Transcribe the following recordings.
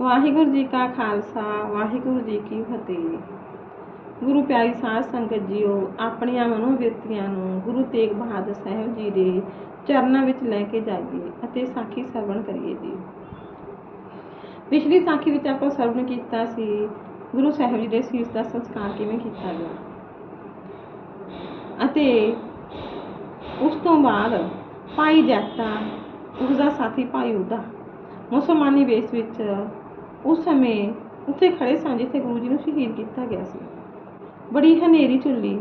ਵਾਹਿਗੁਰੂ ਜੀ ਕਾ ਖਾਲਸਾ, ਵਾਹਿਗੁਰੂ ਜੀ ਕੀ ਫਤਿਹ। ਗੁਰੂ ਪਿਆਰੀ ਸਾਧ ਸੰਗਤ ਜੀਓ, ਆਪਣੀਆਂ ਮਨੋਬਿਰਤੀਆਂ ਨੂੰ ਗੁਰੂ ਤੇਗ ਬਹਾਦਰ ਸਾਹਿਬ ਜੀ ਦੇ ਚਰਨਾਂ ਵਿੱਚ ਲੈ ਕੇ ਜਾਈਏ ਅਤੇ ਸਾਖੀ ਸਰਵਣ ਕਰੀਏ ਜੀ। ਪਿਛਲੀ ਸਾਖੀ ਵਿੱਚ ਆਪਾਂ ਸਰਵਣ ਕੀਤਾ ਸੀ, ਗੁਰੂ ਸਾਹਿਬ ਜੀ ਦੇ ਸੀਸ ਦਾ ਸੰਸਕਾਰ ਕਿਵੇਂ ਕੀਤਾ ਗਿਆ? ਅਤੇ ਉਸ ਤੋਂ ਬਾਅਦ ਭਾਈ ਜੈਤਾ, ਉਸ ਦਾ ਸਾਥੀ ਭਾਈ ਉਦਾ ਮੁਸਲਮਾਨੀ ਵੇਸ ਵਿੱਚ ਉਸ ਸਮੇਂ ਉੱਥੇ ਖੜੇ ਸਨ ਜਿੱਥੇ ਗੁਰੂ ਜੀ ਨੂੰ ਸ਼ਹੀਦ ਕੀਤਾ ਗਿਆ ਸੀ। ਬੜੀ ਹਨੇਰੀ ਝੁੱਲੀ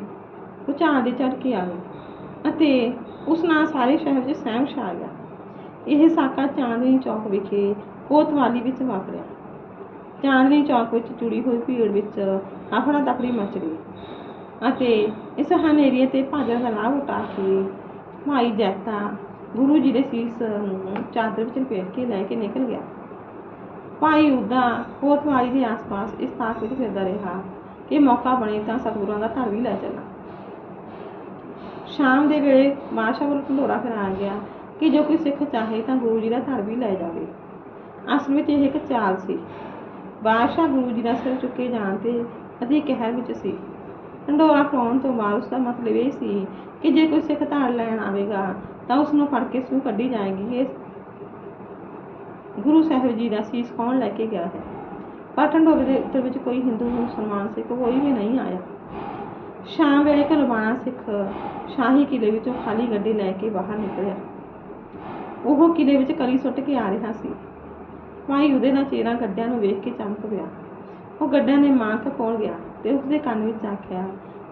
ਭੁਚਾਲ ਦੇ ਝਟਕੇ ਕੇ ਆ ਗਏ ਅਤੇ ਉਸ ਨਾਲ ਸਾਰੇ ਸ਼ਹਿਰ ਵਿੱਚ ਸਹਿਮ ਛਾ ਗਿਆ। ਇਹ ਸਾਕਾ ਚਾਂਦਨੀ ਚੌਕ ਵਿਖੇ ਕੋਤਵਾਲੀ ਵਿੱਚ ਵਾਪਰਿਆ। ਚਾਂਦਨੀ ਚੌਕ ਵਿੱਚ ਜੁੜੀ ਹੋਈ ਭੀੜ ਵਿੱਚ ਆਪਣਾ ਤਫੜੀ ਮਚ ਗਈ ਅਤੇ ਇਸ ਹਨੇਰੀ ਤੇ ਭਾਜਾ ਦਾ ਲਾਭ ਉਠਾ ਕੇ ਭਾਈ ਜੈਤਾ ਗੁਰੂ ਜੀ ਦੇ ਸੀਸ ਨੂੰ ਚਾਦਰ ਵਿੱਚ ਲਪੇਟ ਕੇ ਲੈ ਕੇ ਨਿਕਲ ਗਿਆ। ਭਾਈ ਉਦਾ ਕੋਤਵਾਲੀ ਦੇ ਆਸ-ਪਾਸ ਇਸ ਤਾਕ ਵਿੱਚ ਫਿਰਦਾ ਰਿਹਾ ਕਿ ਮੌਕਾ ਬਣੇ ਤਾਂ ਸਤਿਗੁਰਾਂ ਦਾ ਧੜ ਵੀ ਲੈ ਚੱਲਾਂ। ਸ਼ਾਮ ਦੇ ਵੇਲੇ ਬਾਦਸ਼ਾਹ ਵੱਲ ਢੰਡੋਰਾ ਫਿਰ ਗਿਆ ਕਿ ਜੋ ਕੋਈ ਸਿੱਖ ਚਾਹੇ ਤਾਂ ਗੁਰੂ ਜੀ ਦਾ ਧੜ ਵੀ ਲੈ ਜਾਵੇ। ਅਸਲ ਵਿੱਚ ਇਹ ਇੱਕ ਚਾਲ ਸੀ। ਬਾਦਸ਼ਾਹ ਗੁਰੂ ਜੀ ਦਾ ਸਿਰ ਚੁੱਕੇ ਜਾਣ ਤੇ ਅਧਿਕ ਕਹਿਰ ਵਿੱਚ ਸੀ। ਢੰਡੋਰਾ ਫਰਾਉਣ ਤੋਂ ਬਾਅਦ ਉਸ ਦਾ ਮਤਲਬ ਇਹ ਸੀ ਕਿ ਜੇ ਕੋਈ ਸਿੱਖ ਧੜ ਲੈਣ ਆਵੇਗਾ ਤਾਂ ਉਸ ਨੂੰ ਫੜ ਕੇ ਸੂ ਕੱਢੀ ਜਾਏਗੀ। ਇਹ ਗੁਰੂ ਸਾਹਿਬ ਜੀ ਦਾ ਸੀਸ ਕੌਣ ਲੈ ਕੇ ਗਿਆ ਹੈ? ਪਰ ਢੰਡੋਰੇ ਦੇ ਉੱਤਰ ਵਿੱਚ ਕੋਈ ਹਿੰਦੂ ਮੁਸਲਮਾਨ ਸਿੱਖ ਕੋਈ ਵੀ ਨਹੀਂ ਆਇਆ। ਸ਼ਾਮ ਵੇਲੇ ਕਲਵਾਣਾ ਸਿੱਖ ਸ਼ਾਹੀ ਕਿਲੇ ਵਿੱਚੋਂ ਖਾਲੀ ਗੱਡੀ ਲੈ ਕੇ ਬਾਹਰ ਨਿਕਲਿਆ। ਉਹ ਕਿਲੇ ਵਿੱਚ ਕਲੀ ਸੁੱਟ ਕੇ ਆ ਰਿਹਾ ਸੀ। ਭਾਈ ਉਹਦੇ ਨਾਲ ਚਿਹਰਾ ਗੱਡਿਆਂ ਨੂੰ ਵੇਖ ਕੇ ਚਮਕ ਪਿਆ। ਉਹ ਗੱਡਿਆਂ ਦੇ ਮਾਂ ਕੋਲ ਗਿਆ ਤੇ ਉਸਦੇ ਕੰਨ ਵਿੱਚ ਆਖਿਆ,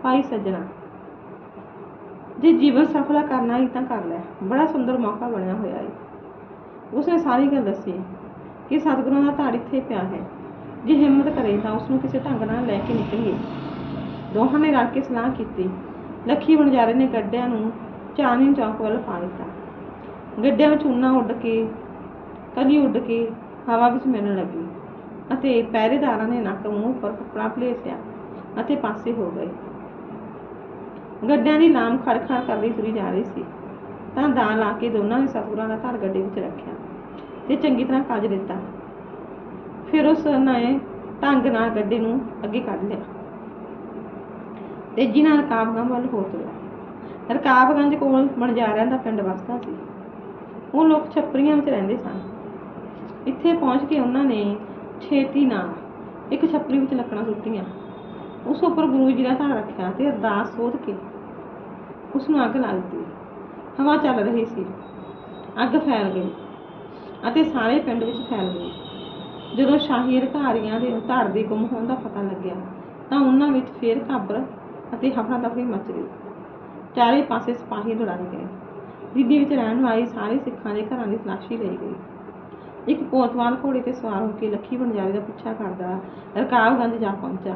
ਭਾਈ ਸੱਜਣਾ, ਜੇ ਜੀਵਨ ਸਫਲਾ ਕਰਨਾ ਹੀ ਤਾਂ ਕਰ ਲੈ। ਬੜਾ ਸੁੰਦਰ ਮੌਕਾ ਬਣਿਆ ਹੋਇਆ ਹੈ ਉਸਨੇ ਸਾਰੀ ਗੱਲ ਦੱਸੀ ਕਿ ਸਤਿਗੁਰਾਂ ਦਾ ਧੜ ਇੱਥੇ ਪਿਆ ਹੈ। ਜੇ ਹਿੰਮਤ ਕਰੇ ਤਾਂ ਉਸ ਨੂੰ ਕਿਸੇ ਢੰਗ ਨਾਲ ਲੈ ਕੇ ਨਿਕਲੀਏ। ਦੋਹਾਂ ਨੇ ਰਲ ਕੇ ਸਲਾਹ ਕੀਤੀ। ਲੱਖੀ ਵਣਜਾਰੇ ਨੇ ਗੱਡਿਆਂ ਨੂੰ ਚਾਂਦਨੀ ਚੌਕ ਵੱਲ ਪਾ ਦਿੱਤਾ। ਗੱਡਿਆਂ ਵਿੱਚ ਉਨਾ ਉੱਡ ਕੇ, ਕਲੀ ਉੱਡ ਕੇ ਹਵਾ ਵਿੱਚ ਮਿਲਣ ਲੱਗੀ ਅਤੇ ਪਹਿਰੇਦਾਰਾਂ ਨੇ ਨੱਕ, ਮੂੰਹ ਉੱਪਰ ਕੱਪੜਾ ਭਲੇਸਿਆ ਅਤੇ ਪਾਸੇ ਹੋ ਗਏ। ਗੱਡਿਆਂ ਦੀ ਲਾਮ ਖੜਖੜ ਕਰਦੀ ਤੁਰੀ ਜਾ ਰਹੀ ਸੀ। ਤਾਂ ਦਾ ਲਾ ਕੇ ਦੋਨਾਂ ਨੇ ਸਤਿਗੁਰਾਂ ਦਾ ਧੜ ਗੱਡੇ ਵਿੱਚ ਰੱਖਿਆ ਤੇ ਚੰਗੀ ਤਰ੍ਹਾਂ ਕੱਜ ਦਿੱਤਾ। ਫਿਰ ਉਸ ਨੇ ਢੰਗ ਨਾਲ ਗੱਡੇ ਨੂੰ ਅੱਗੇ ਕੱਢ ਲਿਆ। ਤੇਜ਼ੀ ਨਾਲ ਰਕਾਬਗੰਜ ਵੱਲ ਹੋ ਤੁਰਿਆ। ਰਕਾਬਗੰਜ ਕੋਲ ਬਣਜਾਰਿਆਂ ਦਾ ਪਿੰਡ ਵਸਦਾ ਸੀ। ਉਹ ਲੋਕ ਛੱਪਰੀਆਂ ਵਿੱਚ ਰਹਿੰਦੇ ਸਨ। ਇੱਥੇ ਪਹੁੰਚ ਕੇ ਉਹਨਾਂ ਨੇ ਛੇਤੀ ਨਾਲ ਇੱਕ ਛੱਪਰੀ ਵਿੱਚ ਲੱਕੜਾਂ ਸੁੱਟੀਆਂ। ਉਸ ਉੱਪਰ ਗੁਰੂ ਜੀ ਦਾ ਧੜ ਰੱਖਿਆ ਤੇ ਅਰਦਾਸ ਸੋਧ ਕੇ ਉਸ ਨੂੰ ਅੱਗ ਲਾ ਦਿੱਤੀ। ਹਵਾ ਚੱਲ ਰਹੀ ਸੀ। ਅੱਗ ਫੈਲ ਗਈ ਅਤੇ ਸਾਰੇ ਪਿੰਡ ਵਿੱਚ ਫੈਲ ਗਈ। ਜਦੋਂ ਸ਼ਾਹੀ ਅਧਿਕਾਰੀਆਂ ਦੇ ਧੜ ਦੇ ਗੁੰਮ ਹੋਣ ਦਾ ਪਤਾ ਲੱਗਿਆ, ਤਾਂ ਉਹਨਾਂ ਵਿੱਚ ਫੇਰ ਘਾਬਰ ਅਤੇ ਹਫੜਾ ਦਫੜੀ ਮਚ ਗਈ। ਚਾਰੇ ਪਾਸੇ ਸਿਪਾਹੀ ਦੌੜਾਏ ਗਏ। ਦਿੱਲੀ ਵਿੱਚ ਰਹਿਣ ਵਾਲੇ ਸਾਰੇ ਸਿੱਖਾਂ ਦੇ ਘਰਾਂ ਦੀ ਤਲਾਸ਼ੀ ਲਈ ਗਈ। ਇੱਕ ਕੋਤਵਾਲ ਘੋੜੇ ਤੇ ਸਵਾਰ ਹੋ ਕੇ ਲੱਖੀ ਬਣਜਾਰੇ ਦਾ ਪਿੱਛਾ ਕਰਦਾ ਰਕਾਬਗੰਜ ਜਾ ਪਹੁੰਚਾ।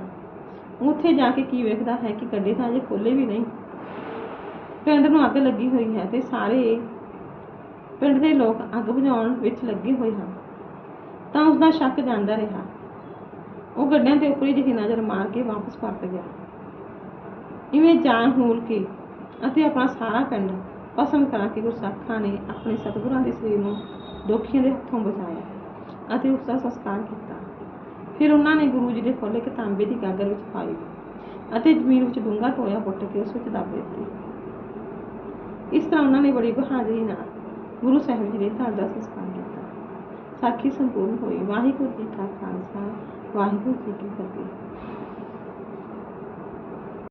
ਉੱਥੇ ਜਾ ਕੇ ਕੀ ਵੇਖਦਾ ਹੈ ਕਿ ਗੱਡੀ ਤਾਂ ਅਜੇ ਖੋਲੇ ਵੀ ਨਹੀਂ? ਪਿੰਡ ਨੂੰ ਅੱਗ ਲੱਗੀ ਹੋਈ ਹੈ ਤੇ ਸਾਰੇ ਪਿੰਡ ਦੇ ਲੋਕ ਅੱਗ ਬੁਝਾਉਣ ਵਿੱਚ ਲੱਗੇ ਹੋਏ ਹਨ। ਤਾਂ ਉਸ ਦਾ ਸ਼ੱਕ ਜਾਂਦਾ ਰਿਹਾ। ਉਹ ਗੱਡਿਆਂ ਤੇ ਉੱਪਰ ਜਿਹੀ ਨਜ਼ਰ ਮਾਰ ਕੇ ਵਾਪਸ ਪਰਤ ਗਿਆ। ਇਵੇਂ ਜਾਨ ਹੂਲ ਕੇ ਅਤੇ ਆਪਣਾ ਸਾਰਾ ਪਿੰਡ ਪਸੰਦ ਕਰਾ ਕੇ ਗੁਰਸਾਖਾਂ ਨੇ ਆਪਣੇ ਸਤਿਗੁਰਾਂ ਦੇ ਸਰੀਰ ਨੂੰ ਦੋਖੀਆਂ ਦੇ ਹੱਥੋਂ ਬਚਾਇਆ ਅਤੇ ਉਸ ਦਾ ਸੰਸਕਾਰ ਕੀਤਾ। ਫਿਰ ਉਹਨਾਂ ਨੇ ਗੁਰੂ ਜੀ ਦੇ ਫੁੱਲ ਇੱਕ ਤਾਂਬੇ ਦੀ ਗਾਗਰ ਵਿੱਚ ਪਾਈ ਅਤੇ ਜ਼ਮੀਨ ਵਿੱਚ ਡੂੰਘਾ ਟੋਇਆ ਪੁੱਟ ਕੇ ਉਸ ਵਿੱਚ ਦੱਬ ਦਿੱਤੀ। ਇਸ ਤਰ੍ਹਾਂ ਉਹਨਾਂ ਨੇ ਬੜੀ ਬਹਾਦਰੀ ਨਾਲ ਗੁਰੂ ਸਾਹਿਬ ਜੀ ਦੇ ਧੜ ਦਾ ਸੰਸਕਾਰ ਕੀਤਾ। ਸਾਖੀ ਸੰਪੂਰਨ ਹੋਈ। ਵਾਹਿਗੁਰੂ ਜੀ ਕਾ ਖਾਲਸਾ, ਵਾਹਿਗੁਰੂ ਜੀ ਕੀ ਫਤਿਹ।